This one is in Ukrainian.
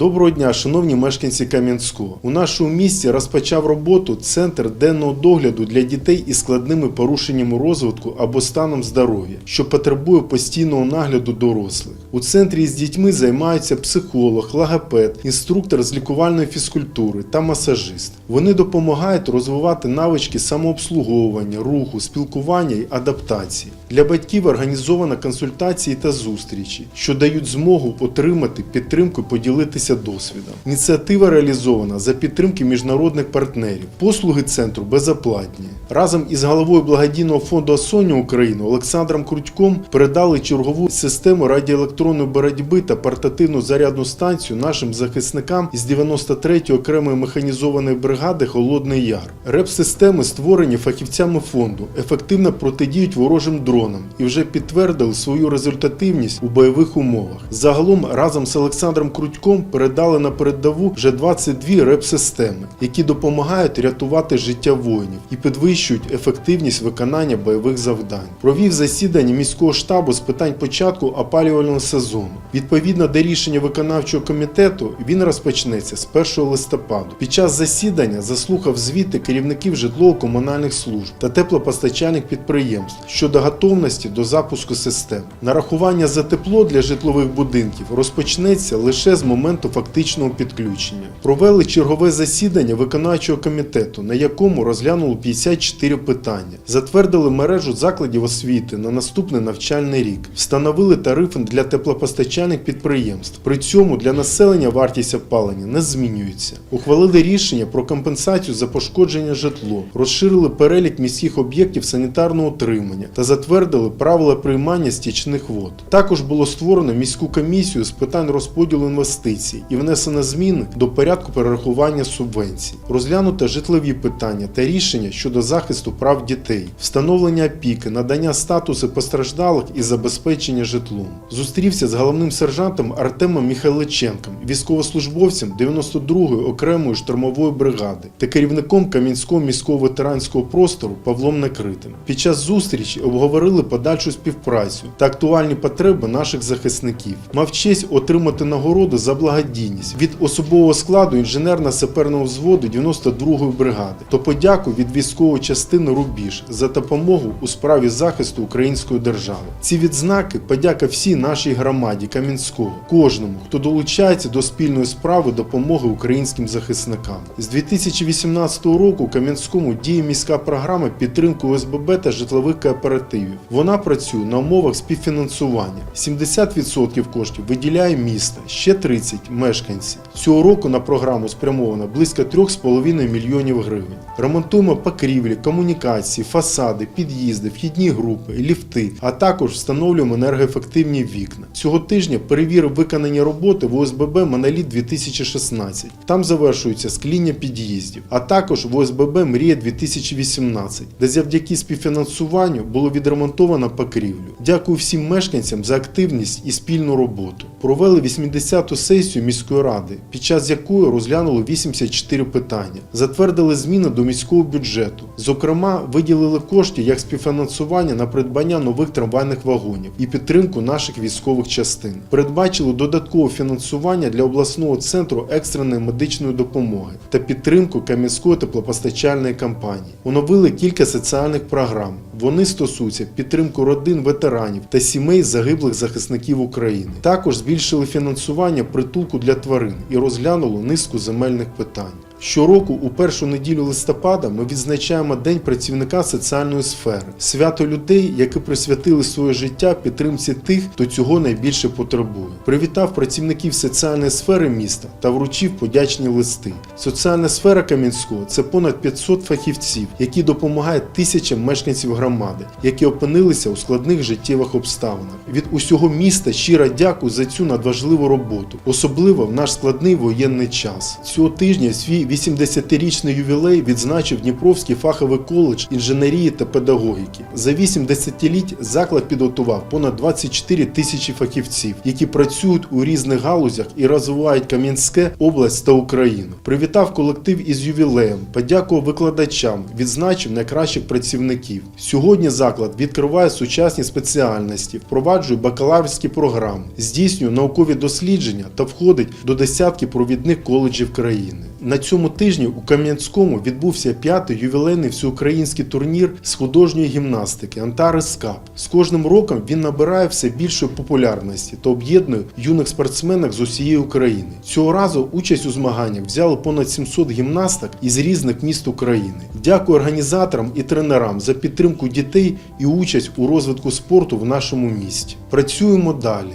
Доброго дня, шановні мешканці Кам'янського. У нашому місті розпочав роботу центр денного догляду для дітей із складними порушеннями розвитку або станом здоров'я, що потребує постійного нагляду дорослих. У центрі з дітьми займаються психолог, логопед, інструктор з лікувальної фізкультури та масажист. Вони допомагають розвивати навички самообслуговування, руху, спілкування і адаптації. Для батьків організовано консультації та зустрічі, що дають змогу отримати підтримку і поділитися досвідом. Ініціатива реалізована за підтримки міжнародних партнерів. Послуги центру безоплатні. Разом із головою благодійного фонду Асоня України Олександром Крутьком передали чергову систему радіоелектронної боротьби та портативну зарядну станцію нашим захисникам із 93-ї окремої механізованої бригади Холодний Яр. РЕП-системи створені фахівцями фонду, ефективно протидіють ворожим дронам і вже підтвердили свою результативність у бойових умовах. Загалом разом з Олександром Крутьком передали на передову вже 22 РЕП-системи, які допомагають рятувати життя воїнів і підвищують ефективність виконання бойових завдань. Провів засідання міського штабу з питань початку опалювального сезону. Відповідно до рішення виконавчого комітету, він розпочнеться з 1 листопаду. Під час засідання заслухав звіти керівників житлово-комунальних служб та теплопостачальних підприємств щодо готовності до запуску систем. Нарахування за тепло для житлових будинків розпочнеться лише з моменту фактичного підключення. Провели чергове засідання виконавчого комітету, на якому розглянули 54 питання. Затвердили мережу закладів освіти на наступний навчальний рік. Встановили тарифи для теплопостачальних підприємств. При цьому для населення вартість опалення не змінюється. Ухвалили рішення про компенсацію за пошкодження житло, розширили перелік міських об'єктів санітарного утримання та затвердили правила приймання стічних вод. Також було створено міську комісію з питань розподілу інвестицій і внесено зміни до порядку перерахування субвенцій. Розглянуто житлові питання та рішення щодо захисту прав дітей, встановлення опіки, надання статусу постраждалих і забезпечення житлом. Зустрівся з головним сержантом Артемом Михайличенком, військовослужбовцем 92-ї окремої штурмової бригади та керівником Кам'янського міського ветеранського простору Павлом Накритим. Під час зустрічі обговорили подальшу співпрацю та актуальні потреби наших захисників. Мав честь отримати нагороду за благодійність від особового складу інженерно-саперного взводу 92-ї бригади та подяку від військової частини Рубіж за допомогу у справі захисту української держави. Ці відзнаки подяка всій нашій громаді Кам'янського, кожному, хто долучається до спільної справи допомоги українським захисникам. З 2018 року у Кам'янському діє міська програма підтримки ОСББ та житлових кооперативів. Вона працює на умовах співфінансування. 70% коштів виділяє місто, ще 30 мешканці. Цього року на програму спрямовано близько 3,5 мільйонів гривень. Ремонтуємо покрівлі, комунікації, фасади, під'їзди, вхідні групи, ліфти, а також встановлюємо енергоефективні вікна. Цього тижня перевірив виконані роботи в ОСББ Моноліт 2016. Там завершується скління під'їздів, а також в ОСББ Мрія 2018, де завдяки співфінансуванню було відремонтовано покрівлю. Дякую всім мешканцям за активність і спільну роботу. Провели 80-ту сесію міської ради, під час якої розглянули 84 питання, затвердили зміни до міського бюджету. Зокрема, виділили кошти як співфінансування на придбання нових трамвайних вагонів і підтримку наших військових частин. Передбачили додаткове фінансування для обласного центру екстреної медичної допомоги та підтримку Кам'янської теплопостачальної компанії. Оновили кілька соціальних програм. Вони стосуються підтримки родин ветеранів та сімей загиблих захисників України. Також збільшили фінансування притулку для тварин і розглянуло низку земельних питань. Щороку у першу неділю листопада ми відзначаємо День працівника соціальної сфери, свято людей, які присвятили своє життя підтримці тих, хто цього найбільше потребує. Привітав працівників соціальної сфери міста та вручив подячні листи. Соціальна сфера Кам'янського це понад 500 фахівців, які допомагають тисячам мешканців громади, які опинилися у складних життєвих обставинах. Від усього міста щиро дякую за цю надважливу роботу, особливо в наш складний воєнний час. Цього тижня свій 80-річний ювілей відзначив Дніпровський фаховий коледж інженерії та педагогіки. За 8 десятиліть заклад підготував понад 24 тисячі фахівців, які працюють у різних галузях і розвивають Кам'янське, область та Україну. Привітав колектив із ювілеєм, подякував викладачам, відзначив найкращих працівників. Сьогодні заклад відкриває сучасні спеціальності, впроваджує бакалаврські програми, здійснює наукові дослідження та входить до десятки провідних коледжів країни. На цьому тижні у Кам'янському відбувся п'ятий ювілейний всеукраїнський турнір з художньої гімнастики Антарес Кап. З кожним роком він набирає все більшої популярності та об'єднує юних спортсменок з усієї України. Цього разу участь у змаганнях взяли понад 700 гімнасток із різних міст України. Дякую організаторам і тренерам за підтримку дітей і участь у розвитку спорту в нашому місті. Працюємо далі.